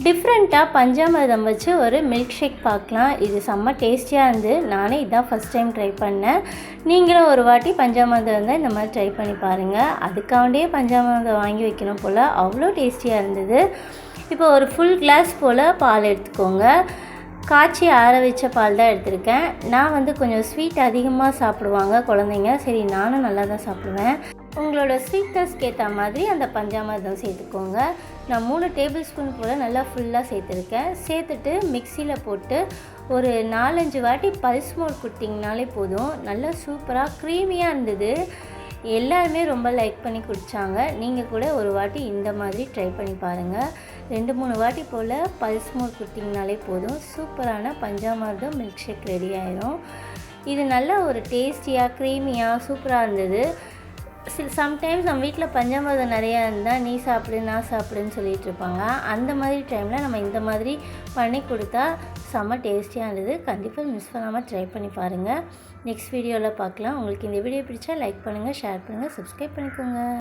டிஃப்ரெண்ட்டாக பஞ்சாமிரதம் வச்சு ஒரு மில்க் ஷேக் பார்க்கலாம். இது செம்ம டேஸ்டியாக இருந்து நானே இதான் ஃபஸ்ட் டைம் ட்ரை பண்ணேன். நீங்களும் ஒரு வாட்டி பஞ்சாமிர்தம் இருந்தால் இந்த மாதிரி ட்ரை பண்ணி பாருங்கள் அதுக்காண்டியே பஞ்சாமிரதம் வாங்கி வைக்கணும் போல். அவ்வளோ டேஸ்டியாக இருந்தது. இப்போ ஒரு ஃபுல் கிளாஸ் போல் பால் எடுத்துக்கோங்க. காய்ச்சி ஆற வச்ச பால் தான் எடுத்திருக்கேன். நான் வந்து கொஞ்சம் ஸ்வீட் அதிகமாக சாப்பிடுவாங்க குழந்தைங்க. சரி நானும் நல்லா தான் சாப்பிடுவேன். உங்களோட ஸ்வீட்னஸ்க்கு ஏற்ற மாதிரி அந்த பஞ்சாமிர்தம் சேர்த்துக்கோங்க. நான் மூணு டேபிள் ஸ்பூன் போல் நல்லா ஃபுல்லாக சேர்த்துருக்கேன். சேர்த்துட்டு மிக்சியில் போட்டு ஒரு நாலஞ்சு வாட்டி பல்ஸ் மோர் கொடுத்தீங்கனாலே போதும். நல்லா சூப்பராக க்ரீமியாக இருந்தது. எல்லாருமே ரொம்ப லைக் பண்ணி குடித்தாங்க நீங்கள் கூட ஒரு வாட்டி இந்த மாதிரி ட்ரை பண்ணி பாருங்கள் ரெண்டு மூணு வாட்டி போல் பல்ஸ் மோர் கொடுத்தீங்கனாலே போதும். சூப்பரான பஞ்சாமிர்தம் மில்க் ஷேக் ரெடி ஆயிரும். இது நல்லா ஒரு டேஸ்டியாக க்ரீமியாக சூப்பராக இருந்தது. சில சம்டைம்ஸ் நம்ம வீட்டில் பஞ்சாமிரதம் நிறையா இருந்தால் நீ சாப்பிடு நான் சாப்பிடுன்னு சொல்லிட்டு இருப்பாங்க. அந்த மாதிரி டைமில் நம்ம இந்த மாதிரி பண்ணி கொடுத்தா செம்ம டேஸ்டியாக இருந்தது. கண்டிப்பாக மிஸ் பண்ணாமல் ட்ரை பண்ணி பாருங்கள் நெக்ஸ்ட் வீடியோவில் பார்க்கலாம். உங்களுக்கு இந்த வீடியோ பிடிச்சா லைக் பண்ணுங்கள் ஷேர் பண்ணுங்கள் சப்ஸ்கிரைப் பண்ணிக்கோங்க.